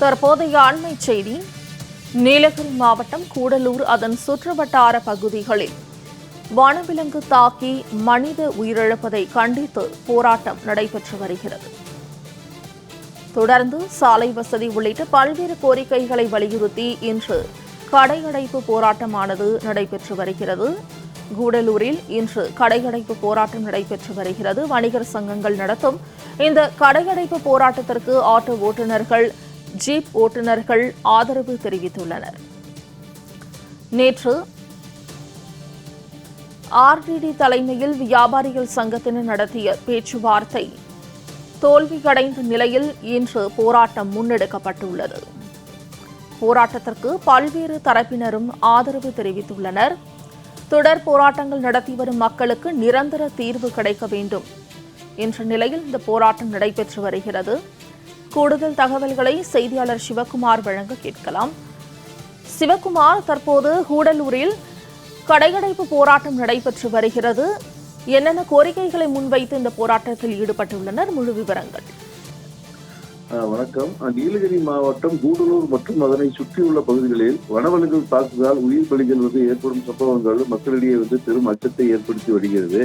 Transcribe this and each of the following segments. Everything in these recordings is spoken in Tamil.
தற்போதைய அண்மை செய்தி. நீலகிரி மாவட்டம் கூடலூர் அதன் சுற்றுவட்டார பகுதிகளில் வனவிலங்கு தாக்கி மனித உயிரிழப்பதை கண்டித்து போராட்டம் நடைபெற்று வருகிறது. தொடர்ந்து சாலை வசதி உள்ளிட்ட பல்வேறு கோரிக்கைகளை வலியுறுத்தி இன்று கடையடைப்பு போராட்டமானது நடைபெற்று வருகிறது. கூடலூரில் இன்று கடையடைப்பு போராட்டம் நடைபெற்று வருகிறது. வணிகர் சங்கங்கள் நடத்தும் இந்த கடையடைப்பு போராட்டத்திற்கு ஆட்டோ ஓட்டுநர்கள் ஜீப் ஓட்டுநர்கள் ஆதரவு தெரிவித்துள்ளனர். நேற்று ஆர்டிடி தலைமையில் வியாபாரிகள் சங்கத்தினர் நடத்திய பேச்சுவார்த்தை தோல்வியடைந்த நிலையில் இன்று போராட்டம் முன்னெடுக்கப்பட்டுள்ளது. போராட்டத்திற்கு பல்வேறு தரப்பினரும் ஆதரவு தெரிவித்துள்ளனர். தொடர் போராட்டங்கள் நடத்தி வரும் மக்களுக்கு நிரந்தர தீர்வு கிடைக்க வேண்டும் என்ற நிலையில் இந்த போராட்டம் நடைபெற்று வருகிறது. கூடுதல் தகவல்களை செய்தியாளர் சிவகுமார் வழங்க கேட்கலாம். சிவகுமார் தற்போது கூடலூரில் கடையடைப்பு போராட்டம் நடைபெற்று வருகிறது. என்னென்ன கோரிக்கைகளை முன்வைத்து இந்த போராட்டத்தில் ஈடுபட்டுள்ளனர்? முழு விவரங்கள். வணக்கம். நீலகிரி மாவட்டம் கூடலூர் மற்றும் அதனை சுற்றியுள்ள பகுதிகளில் வனவிலங்குகள் தாக்குதலால் உயிர் பலிகள் வந்து ஏற்படும் சம்பவங்கள் மக்களிடையே வந்து பெரும் அச்சத்தை ஏற்படுத்தி வருகிறது.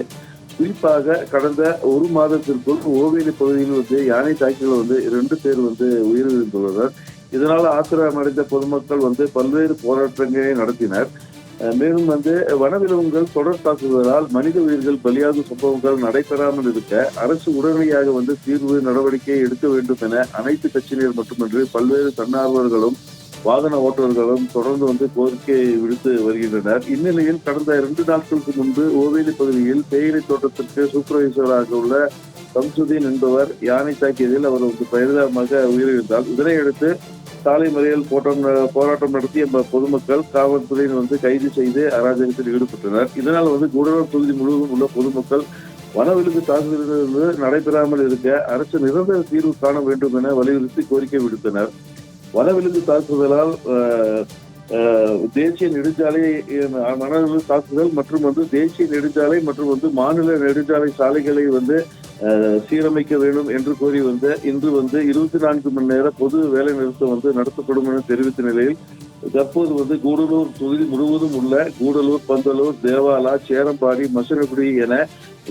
குறிப்பாக கடந்த ஒரு மாதத்திற்குள் ஓவேலி பகுதியில் வந்து யானை தாக்கிகள் வந்து இரண்டு பேர் வந்து உயிரிழந்துள்ளனர். இதனால் ஆத்திரம் அடைந்த பொதுமக்கள் வந்து பல்வேறு போராட்டங்களை நடத்தினர். மேலும் வந்து வனவிலங்குகள் தொடர் தாக்குதலால் மனித உயிர்கள் பலியாகும் சம்பவங்கள் நடைபெறாமல் இருக்க அரசு உடனடியாக வந்து தீர்வு நடவடிக்கை எடுக்க வேண்டும் என அனைத்து கட்சியினர் மட்டுமின்றி பல்வேறு தன்னார்வலர்களும் வாகன ஓட்டுநர்களும் தொடர்ந்து வந்து கோரிக்கையை விடுத்து வருகின்றனர். இந்நிலையில் கடந்த இரண்டு நாட்களுக்கு முன்பு ஓவேலி பகுதியில் தேயிலை தோட்டத்திற்கு சூப்பர்வைசராக உள்ள சம்சுதீன் என்பவர் யானை தாக்கியதில் அவர் வந்து பரிதாபமாக உயிரிழந்தார். இதனையடுத்து சாலை மறியல் போட்டம் போராட்டம் நடத்திய பொதுமக்கள் காவல்துறையினர் வந்து கைது செய்து அராஜகத்தில் ஈடுபட்டனர். இதனால் வந்து குடலூர் பகுதி முழுவதும் உள்ள பொதுமக்கள் வனவிலங்கு தாக்குதலிலிருந்து நடைபெறாமல் இருக்க அரசு நிரந்தர தீர்வு காண வேண்டும் என வலியுறுத்தி கோரிக்கை விடுத்தனர். வனவிலங்கு தாக்குதலால் தேசிய நெடுஞ்சாலை அஹ், தாக்குதல் மற்றும் வந்து தேசிய நெடுஞ்சாலை மற்றும் வந்து மாநில நெடுஞ்சாலை சாலைகளை வந்து அஹ், சீரமைக்க வேண்டும் என்று கோரி வந்து இன்று வந்து இருபத்தி நான்கு மணி நேர பொது வேலை நிறுத்தம் வந்து நடத்தப்படும் என தெரிவித்த நிலையில் தற்போது வந்து கூடலூர் தொகுதி முழுவதும் உள்ள கூடலூர் பந்தலூர் தேவாலா சேரம்பாடி மசனகுடி என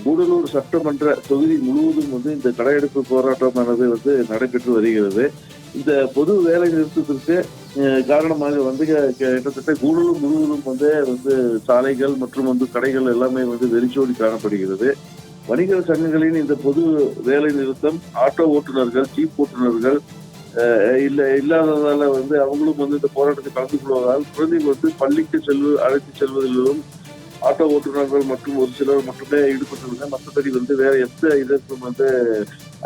கூடலூர் சட்டமன்ற தொகுதி முழுவதும் வந்து இந்த கடையெடுப்பு போராட்டமானது வந்து நடைபெற்று வருகிறது. இந்த பொது வேலை நிறுத்தத்திற்கு காரணமாக வந்து க- கிட்டத்தட்ட கூடலூர் முழுவதும் வந்து வந்து சாலைகள் மற்றும் வந்து கடைகள் எல்லாமே வந்து வெறிச்சோடி காணப்படுகிறது. வணிகர் சங்கங்களின் இந்த பொது வேலை நிறுத்தம் ஆட்டோ ஓட்டுநர்கள் ஜீப் ஓட்டுநர்கள் இல்லை இல்ல இல்லாததால வந்து அவங்களும் வந்து இந்த போராட்டத்தில் கலந்து கொள்வதால் குழந்தைகள் வந்து பள்ளிக்கு செல்வது அழைத்து செல்வதிலும் ஆட்டோ ஓட்டுநர்கள் மற்றும் ஒரு சிலர் மட்டுமே ஈடுபட்டுள்ளனர். மற்றபடி வந்து வேற எந்த இதற்கும் வந்து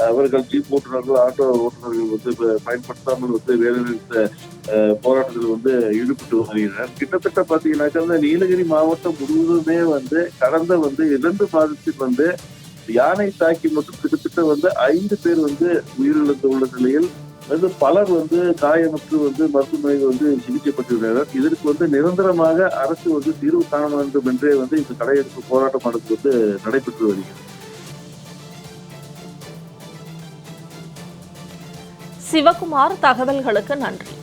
அவர்கள் ஜீப் ஓட்டுநர்கள் ஆட்டோ ஓட்டுநர்கள் வந்து பயன்படுத்தாமல் வந்து வேலைநிறுத்த போராட்டத்தில் வந்து ஈடுபட்டு வருகின்றனர் கிட்டத்தட்ட பாத்தீங்கன்னாக்கா இந்த நீலகிரி மாவட்டம் முழுவதுமே வந்து கடந்த வந்து இரண்டு மாதத்தில் வந்து யானை தாக்கி மட்டும் கிட்டத்தட்ட வந்து ஐந்து பேர் வந்து உயிரிழந்து உள்ள நிலையில் வந்து பலர் வந்து காயமுற்று வந்து மருத்துவமனையில் வந்து சிகிச்சை பெற்றுள்ளனர் இதற்கு வந்து நிரந்தரமாக அரசு வந்து தீர்வு காண வேண்டும் என்றே வந்து இந்த கடையெடுப்பு போராட்டமானது வந்து நடைபெற்று வருகிறது. சிவகுமார் தகவல்களுக்கு நன்றி.